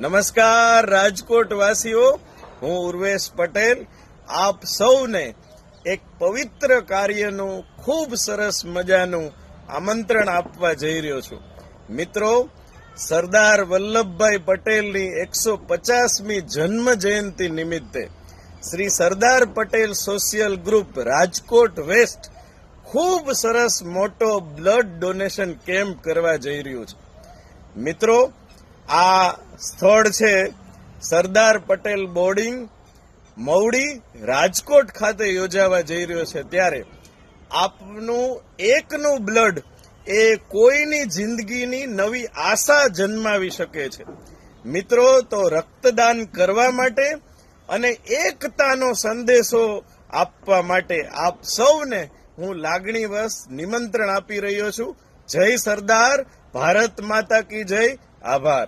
નમસ્કાર રાજકોટ વાસીઓ હું ઉર્વેશ પટેલ. આપ સૌને એક પવિત્ર કાર્યનું, ખૂબ સરસ મજાનું આમંત્રણ આપવા જઈ રહ્યો છું. મિત્રો, સરદાર વલ્લભભાઈ પટેલની એકસો પચાસમી જન્મ જયંતિ નિમિત્તે Shri Sardar Patel social group Rajkot west ખૂબ સરસ મોટો બ્લડ ડોનેશન કેમ્પ કરવા જઈ રહ્યું છે. મિત્રો આ સ્થળ છે સરદાર પટેલ બોર્ડિંગ મવડી રાજકોટ ખાતે યોજાવા જઈ રહ્યો છે. ત્યારે આપનું એકનું બ્લડ એ કોઈની જિંદગીની નવી આશા જન્માવી શકે છે. મિત્રો, તો રક્તદાન કરવા માટે અને એકતાનો સંદેશો આપવા માટે આપ સૌને હું લાગણીવશ નિમંત્રણ આપી રહ્યો છું. જય સરદાર, ભારત માતા કી જય. আবার